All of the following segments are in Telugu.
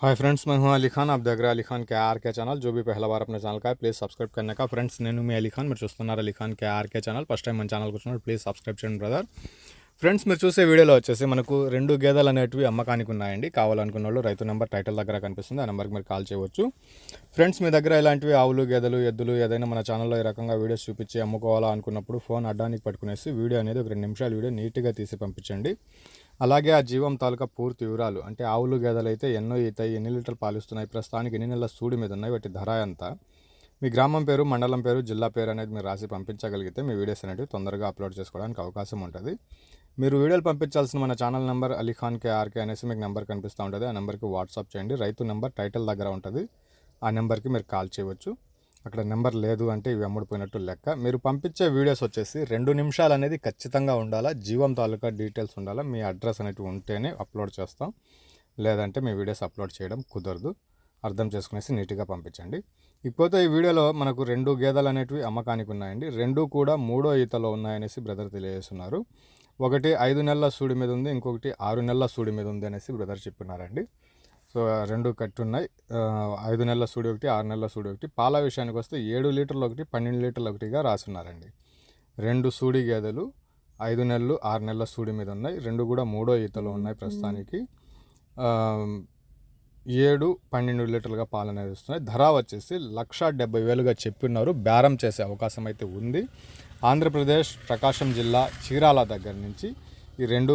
हाय फ्रेंड्स मैं हूं अली खान आप देख रहे हैं अली खान के आर के ఛానల్ जो भी पहला बार अपने ఛానల్ का है ప్లీజ్ సబ్స్క్రైబ్ करने का ఫ్రెండ్స్ నేను మీ అలీ ఖాన్ మీరు చూస్తున్నారు Ali Khan K RK channel first time మన ఛానల్కి వచ్చినప్పుడు ప్లీజ్ సబ్స్క్రైబ్ చేయండి బ్రదర్ ఫ్రెండ్స్ మీరు చూసే వీడియోలో వచ్చేసి మనకు రెండు గేదెలు అనేటివి అమ్మకానికి ఉన్నాయండి కావాలనుకున్న వాళ్ళు రైతు నెంబర్ టైటిల్ దగ్గర కనిపిస్తుంది ఆ నెంబర్కి మీరు కాల్ చేయవచ్చు ఫ్రెండ్స్ మీ దగ్గర ఇలాంటివి ఆవులు గేదెలు ఎద్దులు ఏదైనా మన ఛానల్లో ఈ రకంగా వీడియోస్ చూపించి అమ్ముకోవాలా అనుకున్నప్పుడు ఫోన్ అడ్డానికి పట్టుకునేసి వీడియో అనేది ఒక రెండు నిమిషాల వీడియో నీట్గా తీసి పంపించండి అలాగే ఆ జీవం తాలూకా పూర్తి వివరాలు అంటే ఆవులు గేదెలు అయితే ఎన్నో ఈతాయి ఎన్ని లీటర్లు పాలిస్తున్నాయి ప్రస్తుతానికి ఎన్ని నెలల సూడి మీద ఉన్నాయి వాటి ధర ఎంత? మీ గ్రామం పేరు మండలం పేరు జిల్లా పేరు అనేది మీరు రాసి పంపించగలిగితే మీ వీడియోస్ అనేవి తొందరగా అప్లోడ్ చేసుకోవడానికి అవకాశం ఉంటుంది. మీరు వీడియోలు పంపించాల్సిన మన ఛానల్ నెంబర్ అలీఖాన్ కేఆర్కే అనేసి మీకు నెంబర్ కనిపిస్తూ ఉంటుంది. ఆ నెంబర్కి వాట్సాప్ చేయండి. రైతు నెంబర్ టైటిల్ దగ్గర ఉంటుంది. ఆ నెంబర్కి మీరు కాల్ చేయవచ్చు. అక్కడ నెంబర్ లేదు అంటే ఇవి అమ్ముడిపోయినట్టు లెక్క. మీరు పంపించే వీడియోస్ వచ్చేసి రెండు నిమిషాలు అనేది ఖచ్చితంగా ఉండాలా జీవం తాలూకా డీటెయిల్స్ ఉండాలా మీ అడ్రస్ అనేవి ఉంటేనే అప్లోడ్ చేస్తాం. లేదంటే మీ వీడియోస్ అప్లోడ్ చేయడం కుదరదు. అర్థం చేసుకునేసి నీట్గా పంపించండి. ఇకపోతే ఈ వీడియోలో మనకు రెండు గేదెలు అనేటివి అమ్మకానికి ఉన్నాయండి. రెండు కూడా మూడో ఈతలో ఉన్నాయనేసి బ్రదర్ తెలియజేస్తున్నారు. ఒకటి ఐదు నెలల సూడి మీద ఉంది ఇంకొకటి ఆరు నెలల సూడి మీద ఉంది అనేసి బ్రదర్ చెప్పినారండి. సో రెండు కట్టి ఉన్నాయి ఐదు నెలల సూడి ఒకటి ఆరు నెలల సూడి ఒకటి. పాల విషయానికి వస్తే ఏడు లీటర్లు ఒకటి పన్నెండు లీటర్లు ఒకటిగా రాసున్నారండి. రెండు సూడి గేదెలు ఐదు నెలలు ఆరు నెలల సూడి మీద ఉన్నాయి. రెండు కూడా మూడో ఈతలో ఉన్నాయి ప్రస్తుతానికి. ఏడు పన్నెండు లీటర్లుగా పాలు అనేది వస్తున్నాయి. ధర వచ్చేసి లక్ష డెబ్బై వేలుగా చెప్పిన్నారు. బేరం చేసే అవకాశం అయితే ఉంది. ఆంధ్రప్రదేశ్ ప్రకాశం జిల్లా చీరాల దగ్గర నుంచి ఈ రెండు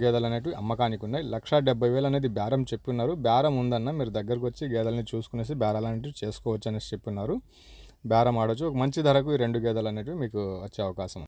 గేదెలు అనేటివి అమ్మకానికి ఉన్నాయి. లక్ష డెబ్బై వేలు అనేది బేరం చెప్పిన్నారు. బేరం ఉందన్న మీరు దగ్గరకు వచ్చి గేదెలని చూసుకునేసి బేరాలు అనేటివి చేసుకోవచ్చు అనేసి చెప్పిన్నారు. బేరం ఆడొచ్చు. ఒక మంచి ధరకు ఈ రెండు గేదెలు అనేటివి మీకు వచ్చే అవకాశం